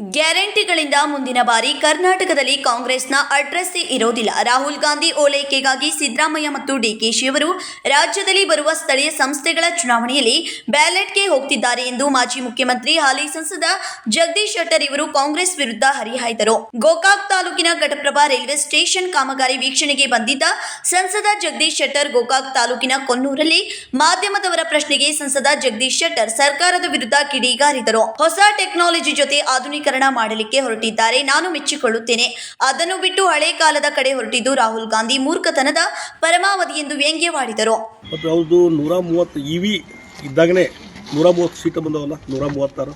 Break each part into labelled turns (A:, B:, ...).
A: ಗ್ಯಾರಂಟಿಗಳಿಂದ ಮುಂದಿನ ಬಾರಿ ಕರ್ನಾಟಕದಲ್ಲಿ ಕಾಂಗ್ರೆಸ್ನ ಅಡ್ರೆಸ್ಸೇ ಇರೋದಿಲ್ಲ. ರಾಹುಲ್ ಗಾಂಧಿ ಓಲೈಕೆಗಾಗಿ ಸಿದ್ದರಾಮಯ್ಯ ಮತ್ತು ಡಿಕೆಶಿ ಅವರು ರಾಜ್ಯದಲ್ಲಿ ಬರುವ ಸ್ಥಳೀಯ ಸಂಸ್ಥೆಗಳ ಚುನಾವಣೆಯಲ್ಲಿ ಬ್ಯಾಲೆಟ್ಗೆ ಹೋಗ್ತಿದ್ದಾರೆ ಎಂದು ಮಾಜಿ ಮುಖ್ಯಮಂತ್ರಿ ಹಾಲಿ ಸಂಸದ ಜಗದೀಶ್ ಶೆಟ್ಟರ್ ಇವರು ಕಾಂಗ್ರೆಸ್ ವಿರುದ್ಧ ಹರಿಹಾಯ್ದರು ಗೋಕಾಕ್ ತಾಲೂಕಿನ ಘಟಪ್ರಭಾ ರೈಲ್ವೆ ಸ್ಟೇಷನ್ ಕಾಮಗಾರಿ ವೀಕ್ಷಣೆಗೆ ಬಂದಿದ್ದ ಸಂಸದ ಜಗದೀಶ್ ಶೆಟ್ಟರ್ ಗೋಕಾಕ್ ತಾಲೂಕಿನ ಕೊನ್ನೂರಲ್ಲಿ ಮಾಧ್ಯಮದವರ ಪ್ರಶ್ನೆಗೆ ಸಂಸದ ಜಗದೀಶ್ ಶೆಟ್ಟರ್ ಸರ್ಕಾರದ ವಿರುದ್ಧ ಕಿಡಿಗಾರಿದರು. ಹೊಸ ಟೆಕ್ನಾಲಜಿ ಜೊತೆ ಆಧುನೀಕರಣ ಮಾಡಲಿಕ್ಕೆ ಹೊರಟಿದ್ದಾರೆ. ನಾನು ಮೆಚ್ಚಿಕೊಳ್ಳುತ್ತೇನೆ. ಅದನ್ನು ಬಿಟ್ಟು ಹಳೆ ಕಾಲದ ಕಡೆ ಹೊರಟಿದ್ದು ರಾಹುಲ್ ಗಾಂಧಿ. ಮೂರ್ಖತನದ ಪರಮಾವಧಿ ಎಂದು ವ್ಯಂಗ್ಯವಾಡಿದರು
B: ಮತ್ತು ಅವ್ರದ್ದು ನೂರ ಮೂವತ್ತು ಇ ವಿ ಇದ್ದಾಗಲೇ ನೂರ ಮೂವತ್ತು ಸೀಟು ಬಂದವಲ್ಲ, ನೂರ ಮೂವತ್ತಾರು.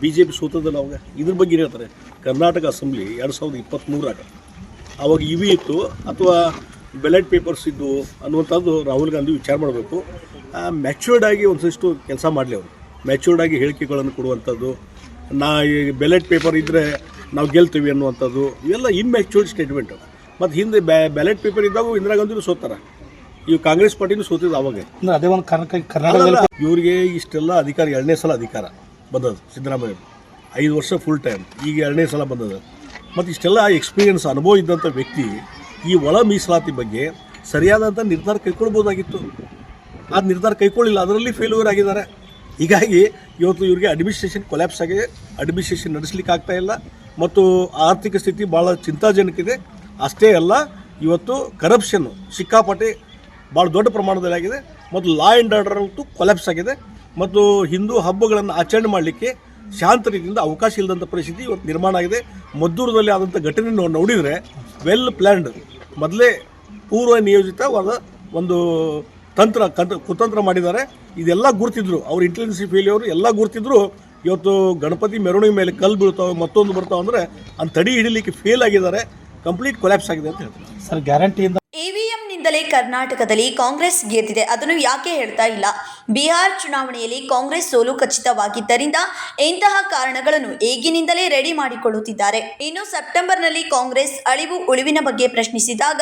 B: ಬಿ ಜೆ ಪಿ ಸೋತದಲ್ಲ ಅವಾಗ. ಇದ್ರ ಬಗ್ಗೆ ಹೇಳ್ತಾರೆ? ಕರ್ನಾಟಕ ಅಸೆಂಬ್ಲಿ ಎರಡು ಸಾವಿರದ ಇಪ್ಪತ್ತ್ಮೂರಾಗ ಅವಾಗ ಇ ವಿ ಇತ್ತು, ಅಥವಾ ಬೆಲೆಟ್ ಪೇಪರ್ಸ್ ಇದ್ದು ಅನ್ನುವಂಥದ್ದು ರಾಹುಲ್ ಗಾಂಧಿ ವಿಚಾರ ಮಾಡಬೇಕು. ಮ್ಯಾಚ್ಯೂರ್ಡ್ ಆಗಿ ಒಂದಷ್ಟು ಕೆಲಸ ಮಾಡಲಿ ಅವರು. ಮ್ಯಾಚೂರ್ಡ್ ಆಗಿ ಹೇಳಿಕೆಗಳನ್ನು ಕೊಡುವಂಥದ್ದು ನಾ ಈ ಬ್ಯಾಲೆಟ್ ಪೇಪರ್ ಇದ್ದರೆ ನಾವು ಗೆಲ್ತೀವಿ ಅನ್ನುವಂಥದ್ದು ಇವೆಲ್ಲ ಇನ್ಮ್ಯಾಚ್ಯೂರ್ಡ್ ಸ್ಟೇಟ್ಮೆಂಟು ಮತ್ತು ಹಿಂದೆ ಬ್ಯಾಲೆಟ್ ಪೇಪರ್ ಇದ್ದಾಗ ಇಂದಿರಾ ಗಾಂಧಿನೂ ಸೋತಾರೆ. ಇವು ಕಾಂಗ್ರೆಸ್ ಪಾರ್ಟಿನೂ ಸೋತಿದ್ದು ಅವಾಗ.
C: ಅದೇ ಒಂದು ಕರ್ನಾಟಕ ಕರ್ನಾಟಕದಲ್ಲಿ
B: ಇವರಿಗೆ ಇಷ್ಟೆಲ್ಲ ಅಧಿಕಾರ ಎರಡನೇ ಸಲ ಅಧಿಕಾರ ಬಂದದ್ದು ಸಿದ್ದರಾಮಯ್ಯ ಐದು ವರ್ಷ ಫುಲ್ ಟೈಮ್ ಈಗ ಎರಡನೇ ಸಲ ಬಂದದ್ದು. ಮತ್ತು ಇಷ್ಟೆಲ್ಲ ಎಕ್ಸ್ಪೀರಿಯನ್ಸ್ ಅನುಭವ ಇದ್ದಂಥ ವ್ಯಕ್ತಿ ಈ ಒಳ ಮೀಸಲಾತಿ ಬಗ್ಗೆ ಸರಿಯಾದಂಥ ನಿರ್ಧಾರ ಕೈಕೊಳ್ಬೋದಾಗಿತ್ತು. ಆ ನಿರ್ಧಾರ ಕೈಕೊಳ್ಳಿಲ್ಲ ಅದರಲ್ಲಿ ಫೇಲ್ಯೂರ್ ಆಗಿದ್ದಾರೆ. ಹೀಗಾಗಿ ಇವತ್ತು ಇವರಿಗೆ ಅಡ್ಮಿನಿಸ್ಟ್ರೇಷನ್ ಕೊಲ್ಯಾಪ್ಸ್ ಆಗಿದೆ ಅಡ್ಮಿನಿಸ್ಟ್ರೇಷನ್ ನಡೆಸಲಿಕ್ಕೆ ಆಗ್ತಾ ಇಲ್ಲ. ಮತ್ತು ಆರ್ಥಿಕ ಸ್ಥಿತಿ ಭಾಳ ಚಿಂತಾಜನಕಿದೆ ಅಷ್ಟೇ ಅಲ್ಲ, ಇವತ್ತು ಕರಪ್ಷನ್ ಸಿಕ್ಕಾಪಟ್ಟೆ ಭಾಳ ದೊಡ್ಡ ಪ್ರಮಾಣದಲ್ಲಿ ಆಗಿದೆ. ಮತ್ತು ಲಾ ಆ್ಯಂಡ್ ಆರ್ಡರ್ ಅಂತೂ ಕೊಲ್ಯಾಪ್ಸ್ ಆಗಿದೆ. ಮತ್ತು ಹಿಂದೂ ಹಬ್ಬಗಳನ್ನು ಆಚರಣೆ ಮಾಡಲಿಕ್ಕೆ ಶಾಂತ ರೀತಿಯಿಂದ ಅವಕಾಶ ಇಲ್ಲದಂಥ ಪರಿಸ್ಥಿತಿ ಇವತ್ತು ನಿರ್ಮಾಣ ಆಗಿದೆ. ಮದ್ದೂರದಲ್ಲಿ ಆದಂಥ ಘಟನೆ ನೋಡಿದರೆ ವೆಲ್ ಪ್ಲ್ಯಾಂಡ್ ಮೊದಲೇ ಪೂರ್ವ ನಿಯೋಜಿತವಾದ ಒಂದು ತಂತ್ರ ಕಂತ ಕುತಂತ್ರ ಮಾಡಿದ್ದಾರೆ. ಇದೆಲ್ಲ ಗುರ್ತಿದ್ರು. ಅವ್ರ ಇಂಟೆಲಿಜೆನ್ಸ್ ಫೇಲಿಯವರು ಎಲ್ಲ ಗುರ್ತಿದ್ರು. ಇವತ್ತು ಗಣಪತಿ ಮೆರವಣಿಗೆ ಮೇಲೆ ಕಲ್ಲು ಬೀಳ್ತಾವೆ ಮತ್ತೊಂದು ಬರ್ತಾವೆ ಅಂದರೆ ಅಂತ ತಡಿ ಹಿಡಿಲಿಕ್ಕೆ ಫೇಲ್ ಆಗಿದ್ದಾರೆ. ಕಂಪ್ಲೀಟ್ ಕೊಲ್ಯಾಪ್ಸ್ ಆಗಿದೆ ಅಂತ ಹೇಳ್ತಾರೆ.
C: ಸರ್ ಗ್ಯಾರಂಟಿಯಿಂದ
A: ಇವಿಎಂನಿಂದಲೇ ಕರ್ನಾಟಕದಲ್ಲಿ ಕಾಂಗ್ರೆಸ್ ಗೆದ್ದಿದೆ. ಅದನ್ನು ಯಾಕೆ ಹೇಳ್ತಾ ಇಲ್ಲ? ಬಿಹಾರ್ ಚುನಾವಣೆಯಲ್ಲಿ ಕಾಂಗ್ರೆಸ್ ಸೋಲು ಖಚಿತವಾಗಿದ್ದರಿಂದ ಇಂತಹ ಕಾರಣಗಳನ್ನು ಈಗಿನಿಂದಲೇ ರೆಡಿ ಮಾಡಿಕೊಳ್ಳುತ್ತಿದ್ದಾರೆ. ಇನ್ನು ಸೆಪ್ಟೆಂಬರ್ನಲ್ಲಿ ಕಾಂಗ್ರೆಸ್ ಅಳಿವು ಉಳಿವಿನ ಬಗ್ಗೆ ಪ್ರಶ್ನಿಸಿದಾಗ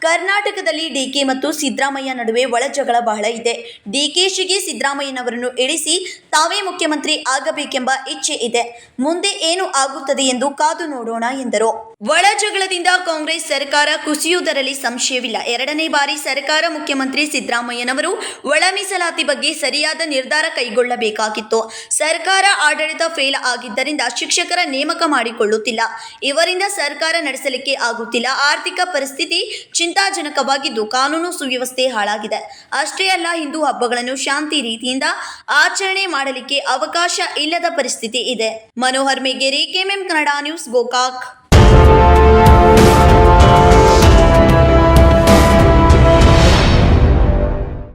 A: ಕರ್ನಾಟಕದಲ್ಲಿ ಡಿಕೆ ಮತ್ತು ಸಿದ್ದರಾಮಯ್ಯ ನಡುವೆ ಒಳಜಗಳ ಬಹಳ ಇದೆ. ಡಿಕೆಶಿಗೆ ಸಿದ್ದರಾಮಯ್ಯನವರನ್ನು ಇಳಿಸಿ ತಾವೇ ಮುಖ್ಯಮಂತ್ರಿ ಆಗಬೇಕೆಂಬ ಇಚ್ಛೆ ಇದೆ. ಮುಂದೆ ಏನು ಆಗುತ್ತದೆ ಎಂದು ಕಾದು ನೋಡೋಣ ಎಂದರು. ಒಳ ಜಗಳದಿಂದ ಕಾಂಗ್ರೆಸ್ ಸರ್ಕಾರ ಕುಸಿಯುವುದರಲ್ಲಿ ಸಂಶಯವಿಲ್ಲ. ಎರಡನೇ ಬಾರಿ ಸರ್ಕಾರ ಮುಖ್ಯಮಂತ್ರಿ ಸಿದ್ದರಾಮಯ್ಯನವರು ಒಳ ಮೀಸಲಾತಿ ಬಗ್ಗೆ ಸರಿಯಾದ ನಿರ್ಧಾರ ಕೈಗೊಳ್ಳಬೇಕಾಗಿತ್ತು. ಸರ್ಕಾರ ಆಡಳಿತ ಫೇಲ್ ಆಗಿದ್ದರಿಂದ ಶಿಕ್ಷಕರ ನೇಮಕ ಮಾಡಿಕೊಳ್ಳುತ್ತಿಲ್ಲ. ಇವರಿಂದ ಸರ್ಕಾರ ನಡೆಸಲಿಕ್ಕೆ ಆಗುತ್ತಿಲ್ಲ. ಆರ್ಥಿಕ ಪರಿಸ್ಥಿತಿ ಚಿಂತಾಜನಕವಾಗಿದ್ದು ಕಾನೂನು ಸುವ್ಯವಸ್ಥೆ ಹಾಳಾಗಿದೆ. ಅಷ್ಟೇ ಅಲ್ಲ, ಹಿಂದೂ ಹಬ್ಬಗಳನ್ನು ಶಾಂತಿ ರೀತಿಯಿಂದ ಆಚರಣೆ ಮಾಡಲಿಕ್ಕೆ ಅವಕಾಶ ಇಲ್ಲದ ಪರಿಸ್ಥಿತಿ ಇದೆ. Manohar Megeri, KMM Kannada news Gokak.